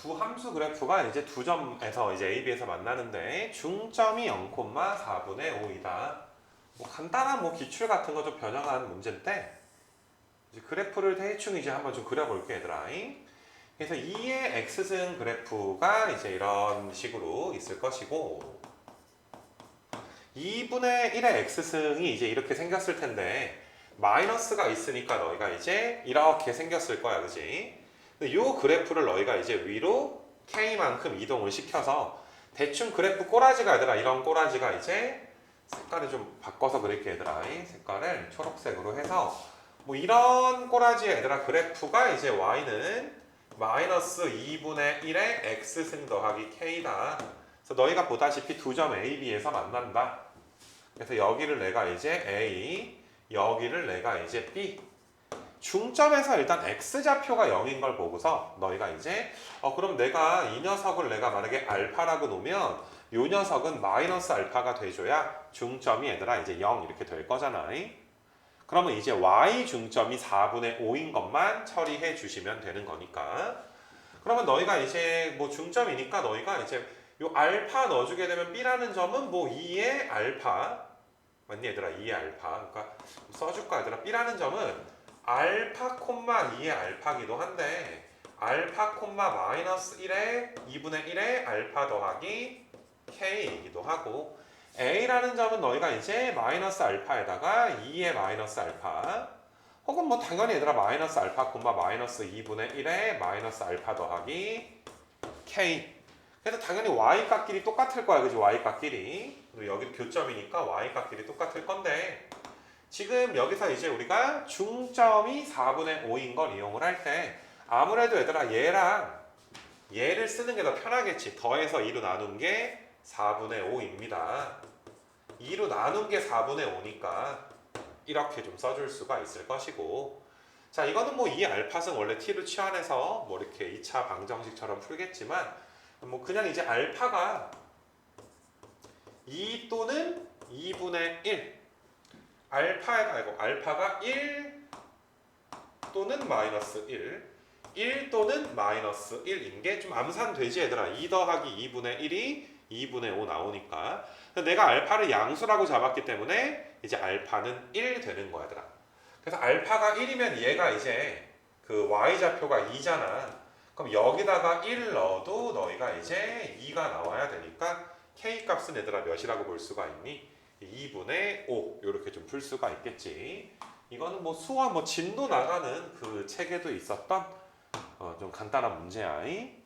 두 함수 그래프가 이제 두 점에서 이제 A, B에서 만나는데 중점이 0,4분의 5이다. 뭐 간단한 뭐 기출 같은 거 좀 변형한 문제인데 이제 그래프를 대충 이제 한번 좀 그려볼게 얘들아. 그래서 2의 x승 그래프가 이제 이런 식으로 있을 것이고 2분의 1의 x승이 이제 이렇게 생겼을 텐데 마이너스가 있으니까 너희가 이제 이렇게 생겼을 거야, 그지? 이 그래프를 너희가 이제 위로 k만큼 이동을 시켜서 대충 그래프 꼬라지가 얘들아 이런 꼬라지가 이제 색깔을 좀 바꿔서 그릴게 얘들아. 이 색깔을 초록색으로 해서 뭐 이런 꼬라지의 얘들아 그래프가 이제 y는 마이너스 2분의 1의 x승 더하기 k다. 그래서 너희가 보다시피 두 점 a, b에서 만난다. 그래서 여기를 내가 이제 a 여기를 내가 이제 b 중점에서 일단 x좌표가 0인 걸 보고서 너희가 이제 어 그럼 내가 이 녀석을 내가 만약에 알파라고 놓으면 요 녀석은 마이너스 알파가 돼줘야 중점이 얘들아 이제 0 이렇게 될 거잖아. 그러면 이제 y 중점이 4분의 5인 것만 처리해 주시면 되는 거니까. 그러면 너희가 이제 뭐 중점이니까 너희가 이제 요 알파 넣어주게 되면 b라는 점은 뭐 2의 알파 맞니 얘들아 2의 알파 그러니까 써줄까 얘들아 b라는 점은 알파 콤마 2의 알파기도 한데 알파 콤마 마이너스 1의 2분의 1의 알파 더하기 k이기도 하고 a라는 점은 너희가 이제 마이너스 알파에다가 2의 마이너스 알파 혹은 뭐 당연히 얘들아 마이너스 알파 콤마 마이너스 2분의 1의 마이너스 알파 더하기 k. 그래서 당연히 y 값끼리 똑같을 거야. 그지? Y 값끼리. 그리고 여기 교점이니까 y 값끼리 똑같을 건데 지금 여기서 이제 우리가 중점이 4분의 5인 걸 이용을 할 때 아무래도 얘들아 얘랑 얘를 쓰는 게 더 편하겠지. 더해서 2로 나눈 게 4분의 5입니다. 2로 나눈 게 4분의 5니까 이렇게 좀 써줄 수가 있을 것이고 자 이거는 뭐 이 알파승 원래 t를 치환해서 뭐 이렇게 2차 방정식처럼 풀겠지만 뭐 그냥 이제 알파가 2 또는 2분의 1 알파가 아니고 알파가 1 또는 마이너스 1 1 또는 마이너스 1인 게 좀 암산되지 얘들아. 2 더하기 2분의 1이 2분의 5 나오니까. 내가 알파를 양수라고 잡았기 때문에 이제 알파는 1 되는 거야 얘들아. 그래서 알파가 1이면 얘가 이제 그 y좌표가 2잖아. 그럼 여기다가 1 넣어도 너희가 이제 2가 나와야 되니까 k 값은 얘들아 몇이라고 볼 수가 있니? 2분의 5 이렇게 좀 풀 수가 있겠지. 이거는 뭐 수화 뭐 진도 나가는 그 책에도 있었던 어, 좀 간단한 문제야. 이.